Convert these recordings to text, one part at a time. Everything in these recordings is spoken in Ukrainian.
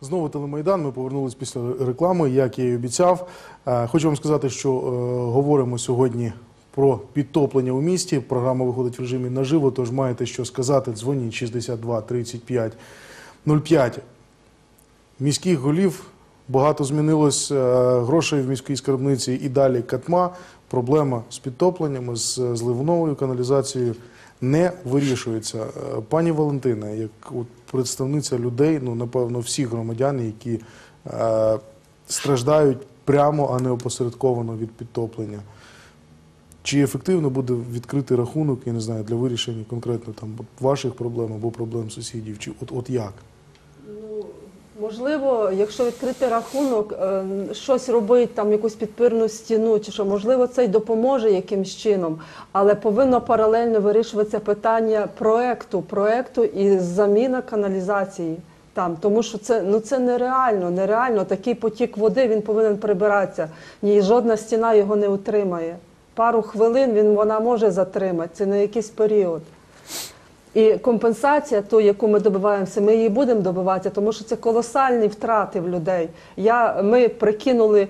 Знову телемайдан. Ми повернулись після реклами, як я і обіцяв. Е, Хочу вам сказати, що е, говоримо сьогодні про підтоплення у місті. Програма виходить в режимі наживо, тож маєте що сказати. Дзвоніть 62 35 05. Міських голів багато змінилось. е, Грошей в міській скарбниці і далі катма. Проблема з підтопленнями, з зливновою каналізацією не вирішується. Е, Пані Валентина, як от представниця людей, ну напевно, всіх громадян, які е, страждають прямо, а не опосередковано від підтоплення. Чи ефективно буде відкритий рахунок, я не знаю, для вирішення конкретно там ваших проблем або проблем сусідів? Чи от, от як? Можливо, якщо відкрити рахунок, е, щось робить, там якусь підпірну стіну, чи що, можливо, це й допоможе якимсь чином, але повинно паралельно вирішуватися питання проекту, проекту і заміна каналізації там, тому що це ну це нереально, нереально. Такий потік води він повинен прибиратися. Ні, жодна стіна його не утримає. Пару хвилин він вона може затримати. Це на якийсь період. І компенсація, ту, яку ми добиваємося, ми її будемо добиватися, тому що це колосальні втрати в людей. Я, ми прикинули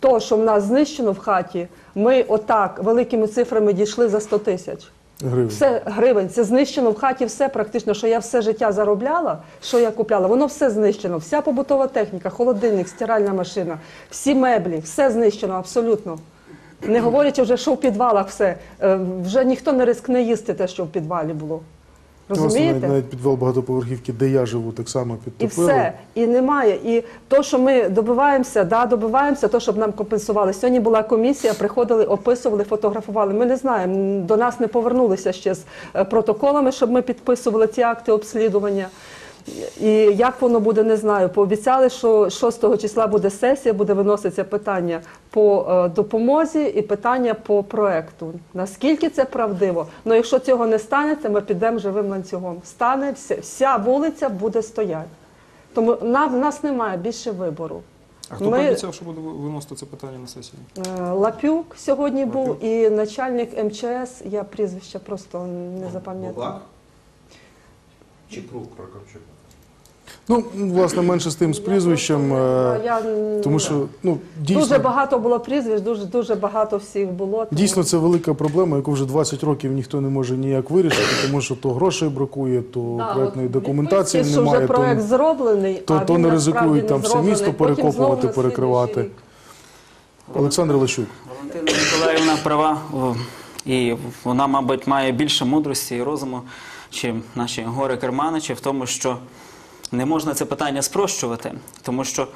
то, що в нас знищено в хаті, ми отак великими цифрами дійшли за 100 тисяч. Гривень. Все гривень, це знищено в хаті, все практично, що я все життя заробляла, що я купляла, воно все знищено. Вся побутова техніка, холодильник, стиральна машина, всі меблі, все знищено абсолютно. Не говорячи вже, що в підвалах все. Е, Вже ніхто не рискне їсти те, що в підвалі було. Розумієте? навіть, навіть підвал багатоповерхівки, де я живу, так само І підтопили. все, і немає. І то, що ми добиваємося, да, добиваємося, то, щоб нам компенсували. Сьогодні була комісія, приходили, описували, фотографували. Ми не знаємо, до нас не повернулися ще з е, протоколами, щоб ми підписували ці акти обслідування. І як воно буде, не знаю. Пообіцяли, що 6 числа буде сесія, буде виноситися питання по е, допомозі і питання по проекту. Наскільки це правдиво? Ну якщо цього не станеться, ми підемо живим ланцюгом. Стане вся, вся вулиця буде стояти. Тому в нас немає більше вибору. А хто Ми- пообіцяв, що буде виносити це питання на сесію? Е, Лапюк сьогодні був і начальник МЧС. Я прізвище просто не запам'ятала. Бугак? Чи круг Прокопчук? Ну, власне, менше з тим з прізвищем, е, Я, тому що ну, дійсно, дуже багато було прізвищ, дуже дуже багато всіх було. тому- дійсно це велика проблема, яку вже 20 років ніхто не може ніяк вирішити, тому що то грошей бракує, то Да, проектної от документації що немає. проект то- зроблений, то- а то він не насправді ризикують не там все зроблений. місто Потім перекопувати, знову на перекривати. рік. Олександр Лещук. Валентина Миколаївна права, о, і вона, мабуть, має більше мудрості і розуму, чим наші гори керманичі в тому, що не можна це питання спрощувати, тому що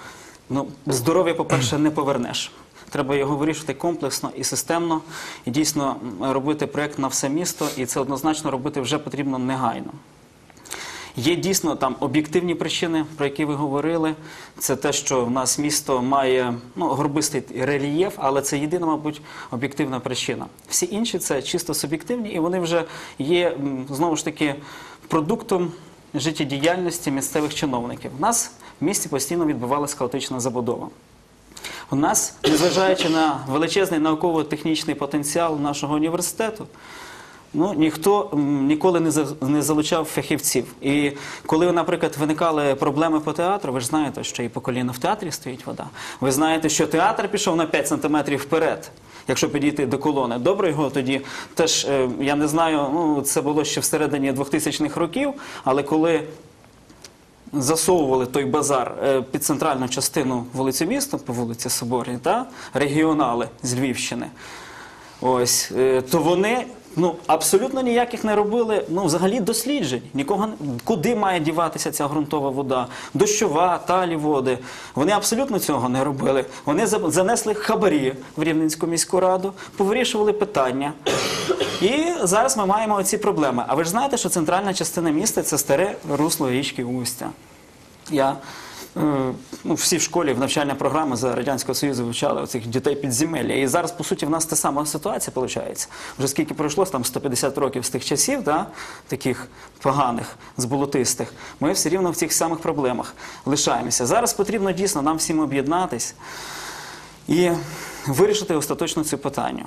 ну, здоров'я, по-перше, не повернеш. Треба його вирішувати комплексно і системно, і дійсно робити проєкт на все місто, і це однозначно робити вже потрібно негайно. Є дійсно там об'єктивні причини, про які ви говорили. Це те, що в нас місто має ну, горбистий рельєф, але це єдина, мабуть, об'єктивна причина. Всі інші це чисто суб'єктивні, і вони вже є знову ж таки продуктом життєдіяльності місцевих чиновників. У нас в місті постійно відбувалася хаотична забудова. У нас, незважаючи на величезний науково-технічний потенціал нашого університету, ну, ніхто ніколи не, за- не залучав фахівців. І коли, наприклад, виникали проблеми по театру, ви ж знаєте, що і по коліну в театрі стоїть вода. Ви знаєте, що театр пішов на 5 сантиметрів вперед. Якщо підійти до колони, добре його тоді теж е, я не знаю. Ну це було ще всередині 2000-х років, але коли засовували той базар е, під центральну частину вулиці міста по вулиці Соборній, та регіонали з Львівщини. Ось е, то вони ну абсолютно ніяких не робили. Ну взагалі досліджень. Нікого куди має діватися ця ґрунтова вода, дощова, талі води. Вони абсолютно цього не робили. Вони занесли хабарі в Рівненську міську раду, повирішували питання. І зараз ми маємо ці проблеми. А ви ж знаєте, що центральна частина міста це старе русло річки Устя. Я ну, всі в школі в навчальна програма за Радянського Союзу вивчали оцих дітей підземелля. І зараз, по суті, в нас та сама ситуація виходить. Вже скільки пройшло, там 150 років з тих часів, да, таких поганих, зболотистих, ми все рівно в цих самих проблемах лишаємося. Зараз потрібно дійсно нам всім об'єднатись і вирішити остаточно це питання.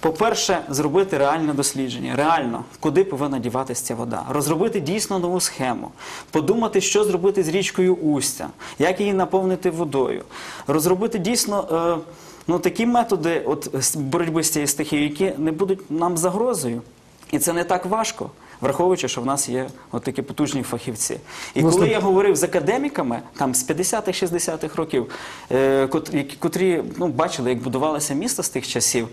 По-перше, зробити реальне дослідження, реально, куди повинна діватися ця вода, розробити дійсно нову схему, подумати, що зробити з річкою Устя, як її наповнити водою, розробити дійсно е, ну, такі методи от, боротьби з цією стихією, які не будуть нам загрозою. І це не так важко, враховуючи, що в нас є от такі потужні фахівці. І Власне, коли я говорив з академіками там з 50-х, 60-х років, е, котрі ну, бачили, як будувалося місто з тих часів.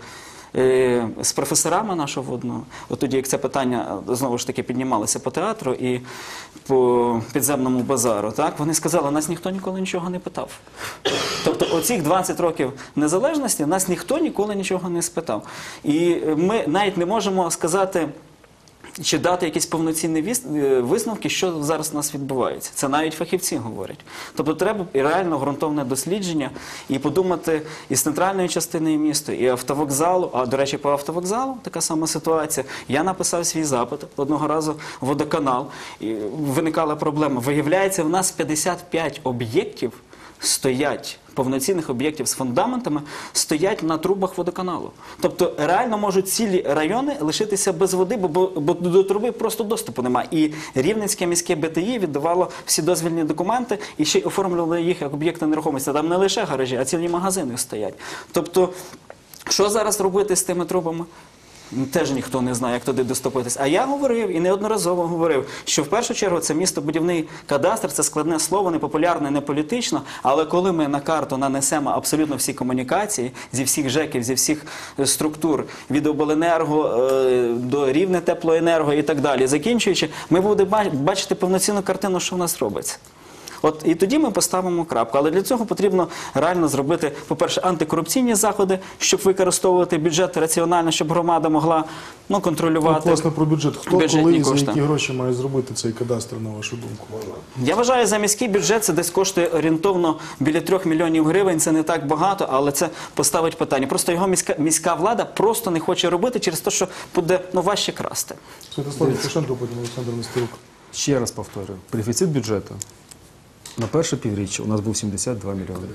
Е, З професорами нашого водного. от тоді як це питання е, знову ж таки піднімалося по театру і по підземному базару, так вони сказали, нас ніхто ніколи нічого не питав. Тобто, оцих 20 років незалежності нас ніхто ніколи нічого не спитав. І ми навіть не можемо сказати. Чи дати якісь повноцінні е, висновки, що зараз у нас відбувається? Це навіть фахівці говорять. Тобто треба і реально ґрунтовне дослідження і подумати і з центральної частини міста, і автовокзалу. А до речі, по автовокзалу така сама ситуація. Я написав свій запит одного разу водоканал, і виникала проблема. Виявляється, в нас 55 об'єктів стоять. Повноцінних об'єктів з фундаментами стоять на трубах водоканалу. Тобто реально можуть цілі райони лишитися без води, бо, бо, до труби просто доступу немає. І Рівненське міське БТІ віддавало всі дозвільні документи і ще й оформлювали їх як об'єкти нерухомості. Там не лише гаражі, а цілі магазини стоять. Тобто, що зараз робити з тими трубами? Теж ніхто не знає, як туди доступитись. А я говорив і неодноразово говорив, що в першу чергу це містобудівний кадастр, це складне слово, непопулярне, не політично. Але коли ми на карту нанесемо абсолютно всі комунікації зі всіх ЖЕКів, зі всіх е, структур, від обленерго е, до рівне теплоенерго і так далі, закінчуючи, ми будемо бачити повноцінну картину, що в нас робиться. От і тоді ми поставимо крапку. Але для цього потрібно реально зробити, по-перше, антикорупційні заходи, щоб використовувати бюджет раціонально, щоб громада могла ну, контролювати. власне, про бюджет. Хто, бюджетні коли і за кошти. які гроші має зробити цей кадастр, на вашу думку? Я вважаю, за міський бюджет це десь коштує орієнтовно біля трьох мільйонів гривень. Це не так багато, але це поставить питання. Просто його міська міська влада просто не хоче робити через те, що буде ну важче красти. Святослав Євтушенко, потім Олександр Нестерук. Ще раз повторюю, дефіцит бюджету на перше півріччя у нас був 72 мільйони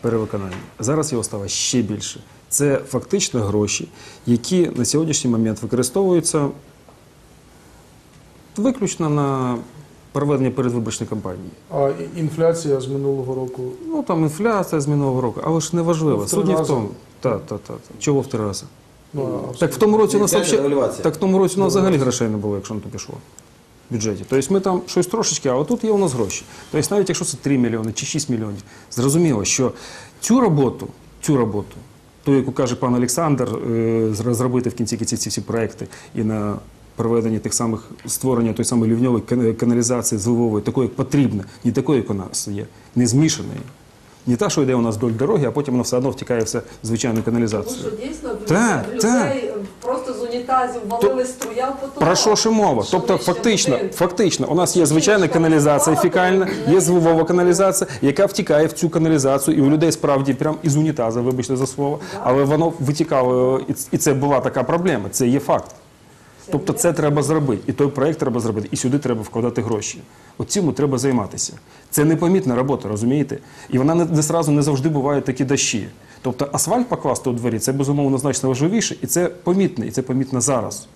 перевиконання. Зараз його стало ще більше. Це фактично гроші, які на сьогоднішній момент використовуються виключно на проведення передвиборчої кампанії. А інфляція з минулого року. Ну там інфляція з минулого року, але ж не Ну, важливо. в Суть в тому. Та, та, та, та. Чого в три рази? Ну, Так в тому році у нас Інфляція, так в тому році у нас взагалі грошей не було, якщо на то пішло. Бюджеті. Тобто ми там щось трошечки, а отут є у нас гроші. Тобто навіть якщо це 3 мільйони чи 6 мільйонів, зрозуміло, що цю роботу, цю роботу, ту, яку каже пан Олександр, е, зро- зробити в кінці кінці ці всі проекти і на проведення тих самих створення той самої лівньової кан- каналізації зливової, такої, як потрібно, не такої, як у нас є, не змішаної. Не та, що йде у нас вдоль дороги, а потім воно все одно втікає все звичайну каналізацію. дійсно в Так, людей. Просто з унітазів валили струя в потолок. Про що ж і мова? Що Тобто, нижче фактично, фактично, у нас є звичайна каналізація фекальна, є зливова каналізація, яка втікає в цю каналізацію, і у людей справді прям із унітаза, вибачте за слово, але воно витікало, і це була така проблема. Це є факт. Тобто це треба зробити, і той проект треба зробити, і сюди треба вкладати гроші. От треба займатися. Це непомітна робота, розумієте? І вона не, не зразу не завжди бувають такі дощі. Тобто асфальт покласти у дворі це безумовно значно важливіше, і це помітно, і це помітно зараз.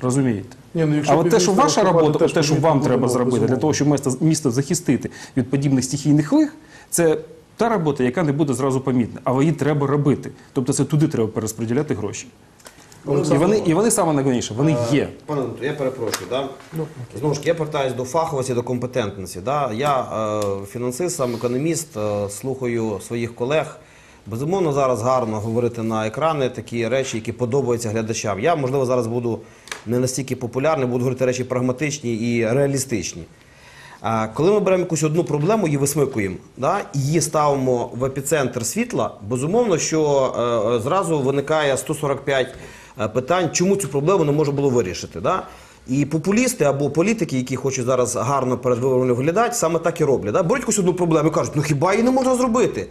Розумієте? Ні, ну, якщо А те, що ваша робота, те, що вам треба ну, зробити для того, щоб місто, місто захистити від подібних стихійних лих, це та робота, яка не буде зразу помітна, але її треба робити. Тобто це туди треба перерозподіляти гроші. І вони, і вони саме найголовніше, вони є. Пане Анатолію, я перепрошую, да? знову ж таки, я повертаюся до фаховості, до компетентності. Да? Я е, фінансист, сам економіст, е, слухаю своїх колег. Безумовно, зараз гарно говорити на екрани такі речі, які подобаються глядачам. Я, можливо, зараз буду не настільки популярний, буду говорити речі прагматичні і реалістичні. Коли ми беремо якусь одну проблему, її висмикуємо, да, її ставимо в епіцентр світла, безумовно, що е, е, зразу виникає 145 е, питань, чому цю проблему не можна було вирішити. Да? І популісти або політики, які хочуть зараз гарно перед виборами виглядати, саме так і роблять. Да? Беруть якусь одну проблему і кажуть, ну хіба її не можна зробити?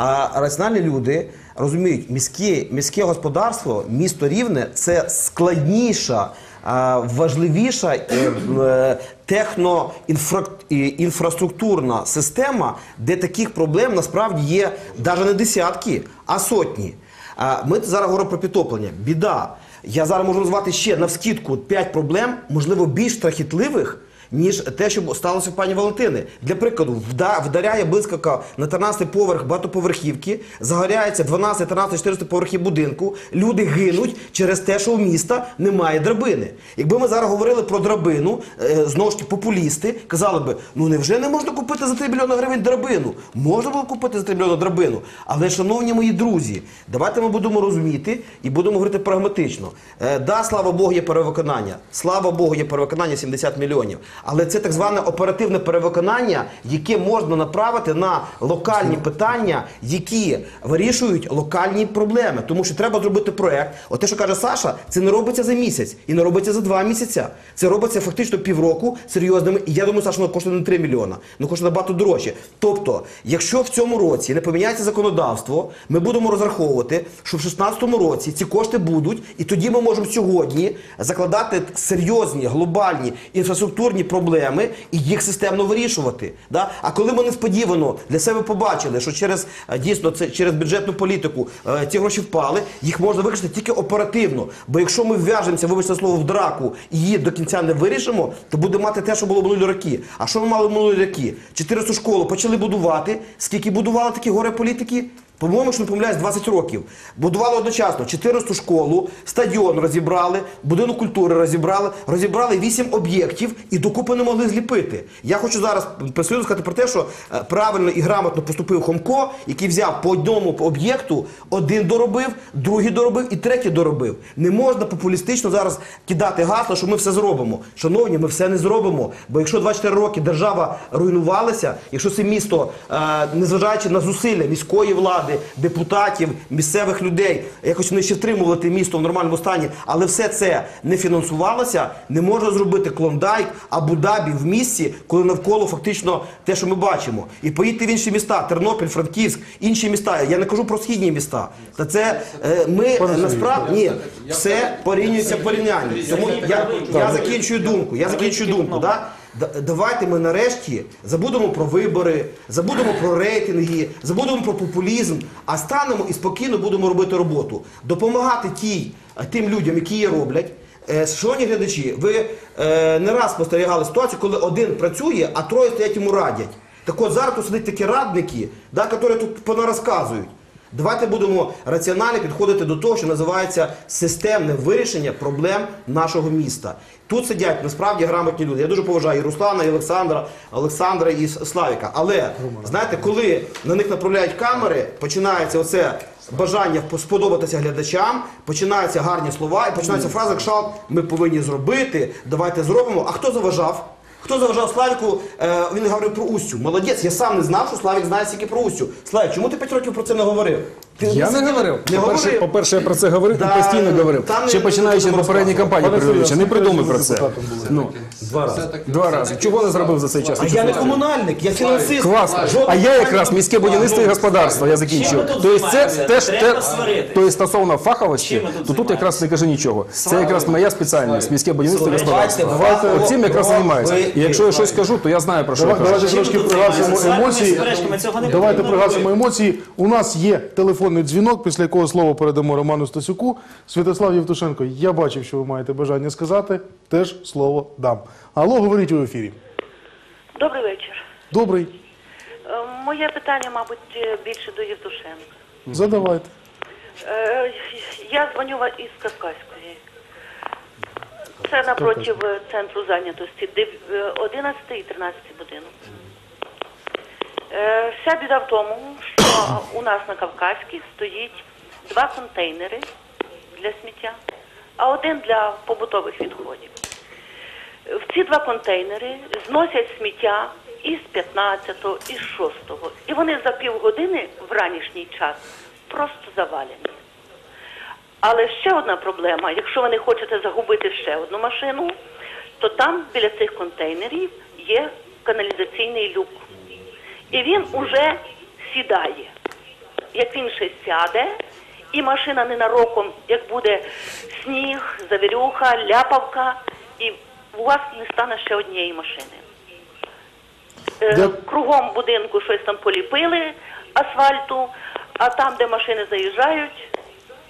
А раціональні люди розуміють, міське, міське господарство, місто рівне це складніша, важливіша е, техноінфраструктурна система, де таких проблем насправді є навіть не десятки, а сотні. Ми зараз говоримо про підтоплення. Біда. Я зараз можу назвати ще навскідку 5 проблем, можливо, більш страхітливих. Ніж те, що сталося в пані Валентини. Для прикладу, вда- вдаряє блискавка на 13 поверх багатоповерхівки, загоряється 12, 13, 14 поверхів будинку. Люди гинуть через те, що у міста немає драбини. Якби ми зараз говорили про драбину, е, знову ж таки популісти казали би: ну невже не можна купити за 3 мільйони гривень драбину? Можна було купити за 3 мільйони драбину. Але, шановні мої друзі, давайте ми будемо розуміти і будемо говорити прагматично. Е, да, слава Богу, є перевиконання. Слава Богу, є перевиконання 70 мільйонів. Але це так зване оперативне перевиконання, яке можна направити на локальні питання, які вирішують локальні проблеми. Тому що треба зробити проект. От те, що каже Саша, це не робиться за місяць і не робиться за два місяця. Це робиться фактично півроку серйозними. І я думаю, Саша, воно коштує не 3 мільйона, воно коштує набагато дорожче. Тобто, якщо в цьому році не поміняється законодавство, ми будемо розраховувати, що в 2016 році ці кошти будуть, і тоді ми можемо сьогодні закладати серйозні глобальні інфраструктурні проблеми і їх системно вирішувати. Да? А коли ми несподівано для себе побачили, що через е, дійсно це через бюджетну політику е, ці гроші впали, їх можна вирішити тільки оперативно. Бо якщо ми вв'яжемося, вибачте слово, в драку і її до кінця не вирішимо, то буде мати те, що було минулі роки. А що ми мали в минулі роки? 400 школу почали будувати. Скільки будували такі горе політики? По-моєму, що не помиляюсь, 20 років. Будували одночасно 14 школу, стадіон розібрали, будинок культури розібрали, розібрали 8 об'єктів і докупи не могли зліпити. Я хочу зараз присутньо сказати про те, що е, правильно і грамотно поступив Хомко, який взяв по одному об'єкту, один доробив, другий доробив і третій доробив. Не можна популістично зараз кидати гасло, що ми все зробимо. Шановні, ми все не зробимо. Бо якщо 24 роки держава руйнувалася, якщо це місто, е, незважаючи на зусилля міської влади, депутатів, місцевих людей, якось вони ще втримувати місто в нормальному стані, але все це не фінансувалося, не можна зробити клондайк Абу-Дабі в місті, коли навколо фактично те, що ми бачимо. І поїдьте в інші міста, Тернопіль, Франківськ, інші міста. Я не кажу про східні міста. Та це е, ми е, насправді ні, все порівнюється порівняння. Тому я, я закінчую думку. Я закінчую думку. Да? Да- Давайте ми нарешті забудемо про вибори, забудемо про рейтинги, забудемо про популізм, а станемо і спокійно будемо робити роботу. Допомагати тій, е, тим людям, які її роблять. Е, Шановні глядачі, ви е, не раз спостерігали ситуацію, коли один працює, а троє стоять йому радять. Так от зараз тут сидять такі радники, да, які тут понарозказують. Давайте будемо раціонально підходити до того, що називається системне вирішення проблем нашого міста. Тут сидять насправді грамотні люди. Я дуже поважаю і Руслана, і Олександра, Олександра і Славіка. Але знаєте, коли на них направляють камери, починається оце бажання сподобатися глядачам, починаються гарні слова, і починається фраза «Кшалт, ми повинні зробити, давайте зробимо. А хто заважав? Хто заважав Славіку? Е, він говорив про Устю. Молодець, я сам не знав, що Славік знає стільки про Устю. Славік, чому ти 5 років про це не говорив? Ти Я не говорив. Не По-перше, говорив. по-перше, я про це говорив Да, і постійно говорив. там Ще не починаючи попередні розказувати. кампанії Пане. Не придумай про це. Ну, Два рази. два рази. Чого не зробив за цей час? А я не комунальник, я фінансист. Класно. Жодного А я якраз міське будівництво і господарство, я закінчив. Чим ми тут Тобто це займаємося? теж Треба те, сваритись. тобто стосовно фаховості, Чим ми тут то тут якраз не кажи нічого. Це якраз моя спеціальність, міське будівництво і господарство. Давайте, От цим якраз ви- займаюся. І якщо я щось кажу, то я знаю про що я кажу. Давайте трошки пригасимо емоції. Суперечками цього не Давайте потрібно пригасимо робити. емоції. У нас є телефонний дзвінок, після якого слово передамо Роману Стасюку. Святослав Євтушенко, я бачив, що ви маєте бажання сказати. Теж слово дам. Алло, говоріть у ефірі. Добрий вечір. Добрий, Е, Моє питання, мабуть, е, більше до Євтушенка. задавайте. Е, Я дзвоню ва- із Кавказької. Це напротив е, центру зайнятості, див- е, 11 і 13 будинок. Е, Вся біда в тому, що у нас на Кавказькій стоїть два контейнери для сміття, а один для побутових відходів. В ці два контейнери зносять сміття із 15-го, із 6-го. І вони за півгодини в ранішній час просто завалені. Але ще одна проблема: якщо ви не хочете загубити ще одну машину, то там біля цих контейнерів є каналізаційний люк. І він уже сідає. Як він ще сяде, і машина ненароком, як буде сніг, завірюха, ляпавка, і у вас не стане ще однієї машини. Е, Кругом будинку щось там поліпили асфальту, а там, де машини заїжджають,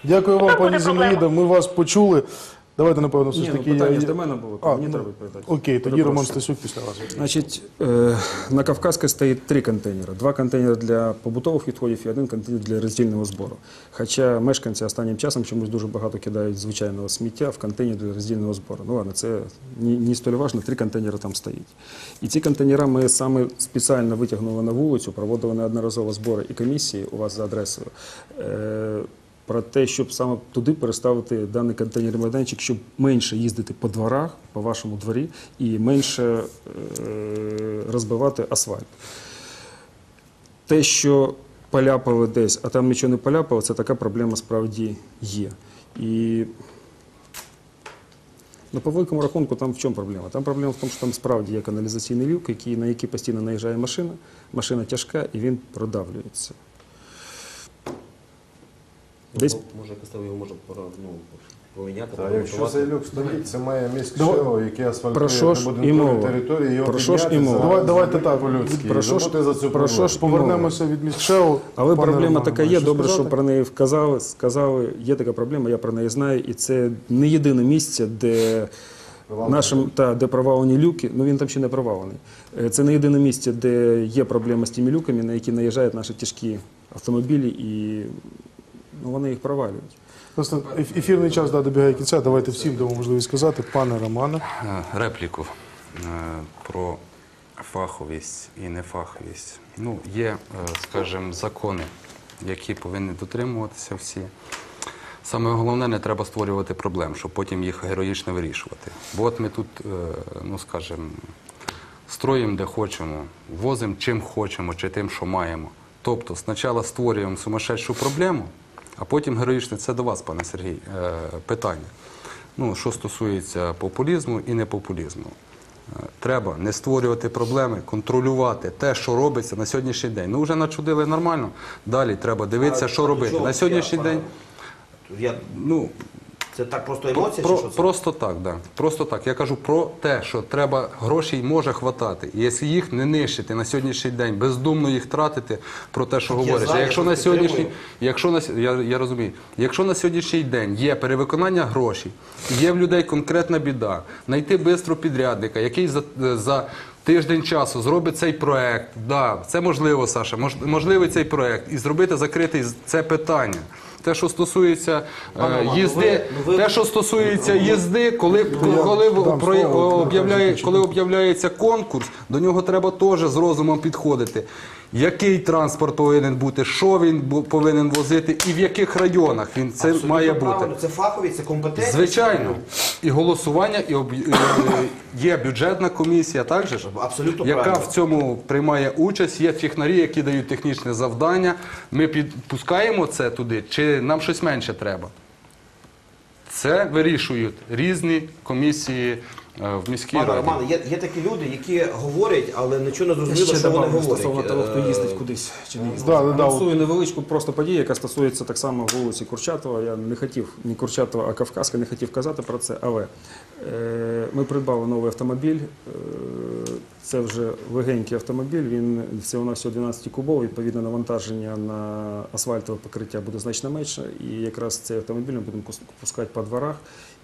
Дякую вам, пані. Зінаїда. Ми вас почули. Давайте, напевно, все Ні, ж ну, таки. питання я- до мене було, А, мені ну, треба відповідати. Окей, тоді. Роман Стасюк після вас. Значить, е, на Кавказській стоїть три контейнери. Два контейнери для побутових відходів і один контейнер для роздільного збору. Хоча мешканці останнім часом чомусь дуже багато кидають звичайного сміття в контейнер для роздільного збору. Ну ладно, це не, не столь важливо, три контейнери там стоїть. І ці контейнери ми саме спеціально витягнули на вулицю, проводили неодноразово збори і комісії у вас за адресою. Е, про те, щоб саме туди переставити даний контейнерний майданчик, щоб менше їздити по дворах, по вашому дворі, і менше е, розбивати асфальт. Те, що поляпали десь, а там нічого не поляпало, це така проблема справді є. І ну, по великому рахунку, там в чому проблема? Там проблема в тому, що там справді є каналізаційний люк, який, на який постійно наїжджає машина. Машина тяжка і він продавлюється. Десь Може, якось його можна ну, поміняти, Та якщо цей люк стоїть, це має міськ Давай- ШЕО, яке Про асфальтує що ж і мова? території, його Про що ж і підняти, мова? Давай- давайте так. по-людськи. Про що ж- забути за цю про що ж Повернемося від міськшеу. Але проблема така є. Добре, що про неї вказали, сказали. Є така проблема, я про неї знаю, і це не єдине місце, де нашим та де провалені люки. Ну він там ще не провалений. Е, Це не єдине місце, де є проблема з тими люками, на які наїжджають наші тяжкі автомобілі, і ну, вони їх провалюють. Просто ефірний час да, добігає кінця. Давайте всім дамо можливість сказати. Пане Романе. Е, репліку е, про фаховість і нефаховість. Ну, є, е, скажімо, закони, які повинні дотримуватися всі. Саме головне, не треба створювати проблем, щоб потім їх героїчно вирішувати. Бо от ми тут, ну скажімо, строїмо де хочемо, возимо чим хочемо чи тим, що маємо. Тобто, спочатку створюємо сумасшедшу проблему, а потім героїчно це до вас, пане Сергій, е, питання. Ну, що стосується популізму і непопулізму. Е, Треба не створювати проблеми, контролювати те, що робиться на сьогоднішній день. Ну вже начудили нормально. Далі треба дивитися, що робити. На сьогоднішній день, Я, ну це так просто емоція, про, чи що це? просто так, да. Просто так. Я кажу про те, що треба грошей може хватати. І якщо їх не нищити на сьогоднішній день, бездумно їх тратити про те, що говориш. А я якщо на сьогоднішній, якщо на я, я розумію, якщо на сьогоднішній день є перевиконання грошей, є в людей конкретна біда, знайти швидко підрядника, який за, за тиждень часу зробить цей проект. Да, це можливо, Саша, мож, можливий цей проект, і зробити закритий це питання. Те, що стосується е, їзди, те, що стосується їзди, коли, коли, про- об'являє, коли об'являється конкурс, до нього треба теж з розумом підходити. Який транспорт повинен бути, що він повинен возити і в яких районах він це Абсолютно має бути. правильно. Це фаховість, це компетентність. Звичайно, і голосування, і об... е, є бюджетна комісія, також ж, Абсолютно яка правильно. в цьому приймає участь. Є технарі, які дають технічне завдання. Ми підпускаємо це туди, чи нам щось менше треба? Це вирішують різні комісії в міській Пане раді. Романе, є, є такі люди, які говорять, але нічого не зрозуміло, що вони говорять. стосовно того, хто Е, їздить кудись чи не їздить. Да, да, да. Анонсую невеличку просто подію, яка стосується так само вулиці Курчатова. Я не хотів ні Курчатова, а Кавказка не хотів казати про це, але е, ми придбали новий автомобіль. Е, це вже легенький автомобіль. Він всього на всього 12 кубов. Відповідно, навантаження на асфальтове покриття буде значно менше. І якраз цей автомобіль ми будемо пускати по дворах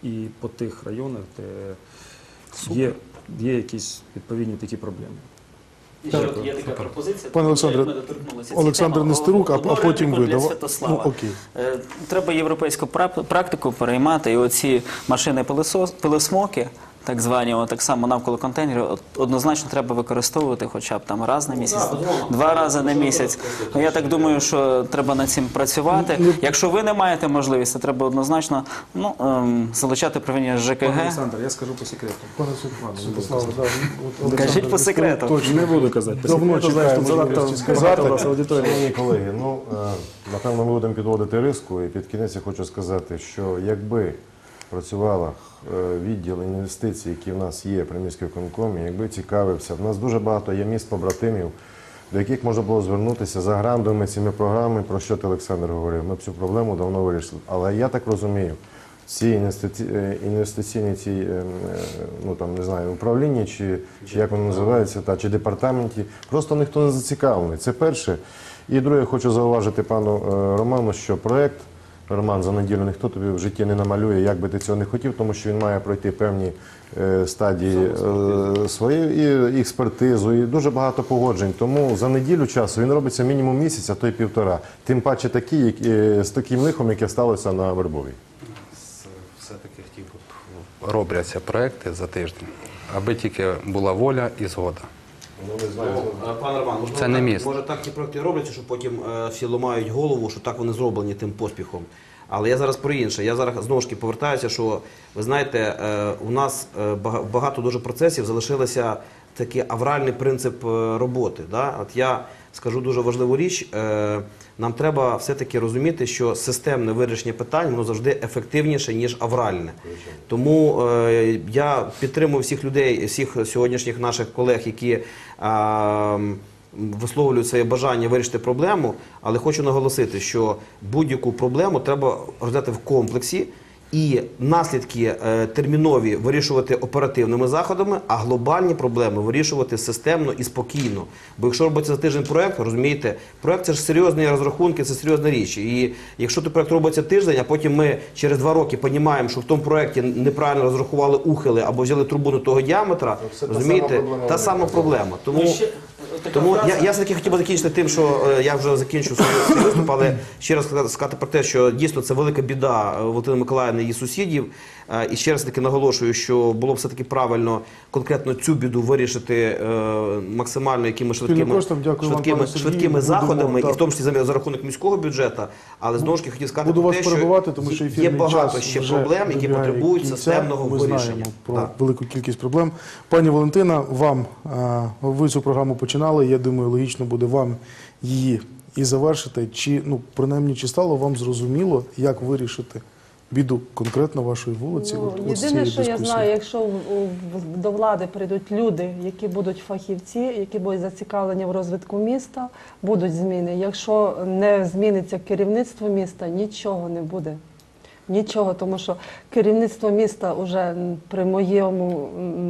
і по тих районах, де є, є якісь відповідні такі проблеми. І ще от є така пропозиція. Пане Олександре, ми доторкнулися цієї Олександр теми, Нестерук, а- а потім ви. Святослава. Ну, окей. Е, Треба європейську прап- практику переймати, і оці машини пилосмоки, так звані, от так само навколо контейнерів, от однозначно треба використовувати хоча б там раз на місяць, два рази на місяць. Ну, я так думаю, що треба над цим працювати. Якщо ви не маєте можливості, то треба однозначно ну, ем, залучати управління Пане ЖКГ. Олександр, я скажу по секрету. Пане Святославе, да, от Олександр Кажіть по секрету. Точно. Не буду казати. по Давно секрету, знаєш, можливості сказати. у нас. Шановні колеги, ну е, напевно, ми будемо підводити риску, і під кінець я хочу сказати, що якби працювала е, відділ інвестицій, який в нас є при міськвиконкомі, якби цікавився, в нас дуже багато є міст побратимів, до яких можна було звернутися за грантовими цими програмами, про що ти Олександр говорив. Ми цю проблему давно вирішили. Але я так розумію, ці е, інвестиційні ці, е, ну там не знаю, управління чи, чи як воно називається, та чи департаменті, просто ніхто не зацікавлений. Це перше. І друге, хочу зауважити пану Роману, що проект Роман, за неділю ніхто тобі в житті не намалює, як би ти цього не хотів, тому що він має пройти певні е, стадії е, своєї і експертизу, і дуже багато погоджень. Тому за неділю часу він робиться мінімум місяць, а то й півтора. Тим паче такі, які- е, з таким лихом, яке сталося на Вербовій. Все-таки хотів би, робляться проекти за тиждень, аби тільки була воля і згода. Ну, Пане Роман, можливо, Це не так- міст. може так ті проекти робляться, що потім е, всі ламають голову, що так вони зроблені тим поспіхом. Але я зараз про інше. Я зараз знову ж таки повертаюся, що ви знаєте, е, у нас е, бага- багато дуже процесів залишилося такий авральний принцип е, роботи. Да? От я скажу дуже важливу річ. Е, Нам треба все-таки розуміти, що системне вирішення питань воно завжди ефективніше, ніж авральне. Тому е, я підтримую всіх людей, всіх сьогоднішніх наших колег, які а, висловлюють своє бажання вирішити проблему, але хочу наголосити, що будь-яку проблему треба розглядати в комплексі. І наслідки е, термінові вирішувати оперативними заходами, а глобальні проблеми вирішувати системно і спокійно. Бо якщо робиться за тиждень проект, розумієте, проект це ж серйозні розрахунки, це серйозна річ. І якщо той проект робиться тиждень, а потім ми через два роки розуміємо, що в тому проекті неправильно розрахували ухили або взяли трубу не того діаметра, та розумієте, сама проблема та сама проблема. Тому Ну, ще тому я, я все-таки хотів би закінчити тим, що е, я вже закінчив свій, виступ, але ще раз сказати, про те, що дійсно це велика біда е, Валентини Миколаївни її сусідів. Е, І ще раз таки наголошую, що було б все-таки правильно конкретно цю біду вирішити е, максимально якимись швидкими, швидкими, швидкими заходами, і в тому числі за, рахунок міського бюджету. Але знову ж таки хотів сказати Буду про вас те, що тому що є багато ще проблем, які потребують системного Ми вирішення. про велику кількість проблем. Пані Валентина, вам е, ви цю програму починали. Я думаю, логічно буде вам її і завершити. Чи ну принаймні чи стало вам зрозуміло, як вирішити біду конкретно вашої вулиці? Ну, от- єдине, що я знаю, якщо до влади прийдуть люди, які будуть фахівці, які будуть зацікавлені в розвитку міста, будуть зміни. Якщо не зміниться керівництво міста, нічого не буде. Нічого, тому що керівництво міста вже при моєму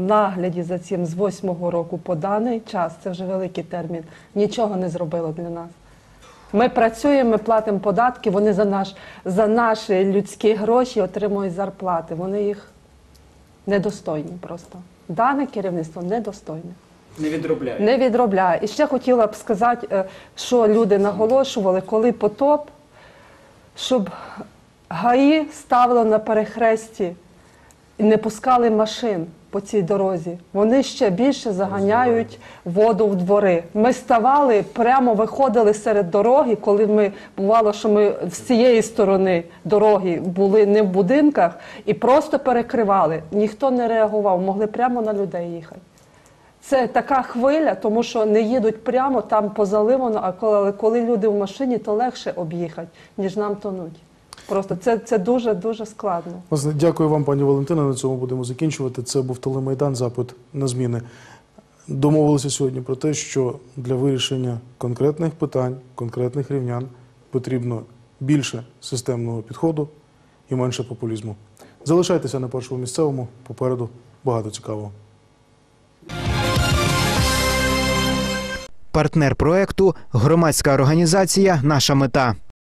нагляді за цим з восьмого року по даний час, це вже великий термін, нічого не зробило для нас. Ми працюємо, ми платимо податки, вони за, наш, за наші людські гроші отримують зарплати. Вони їх недостойні просто. Дане керівництво недостойне. не відробляють. Не відробляє. І ще хотіла б сказати, е, що люди наголошували, коли потоп, щоб ГАІ ставило на перехресті і не пускали машин по цій дорозі. Вони ще більше заганяють воду в двори. Ми ставали, прямо виходили серед дороги, коли ми бувало, що ми з цієї сторони дороги були не в будинках і просто перекривали. Ніхто не реагував, могли прямо на людей їхати. Це така хвиля, тому що не їдуть прямо там позаливано, а коли, коли люди в машині, то легше об'їхати, ніж нам тонуть. Просто це, це дуже дуже складно. Власне, дякую вам, пані Валентина. На цьому будемо закінчувати. Це був телемайдан, запит на зміни. Домовилися сьогодні про те, що для вирішення конкретних питань, конкретних рівнян потрібно більше системного підходу і менше популізму. Залишайтеся на першому місцевому. Попереду багато цікавого. Партнер проекту громадська організація Наша мета.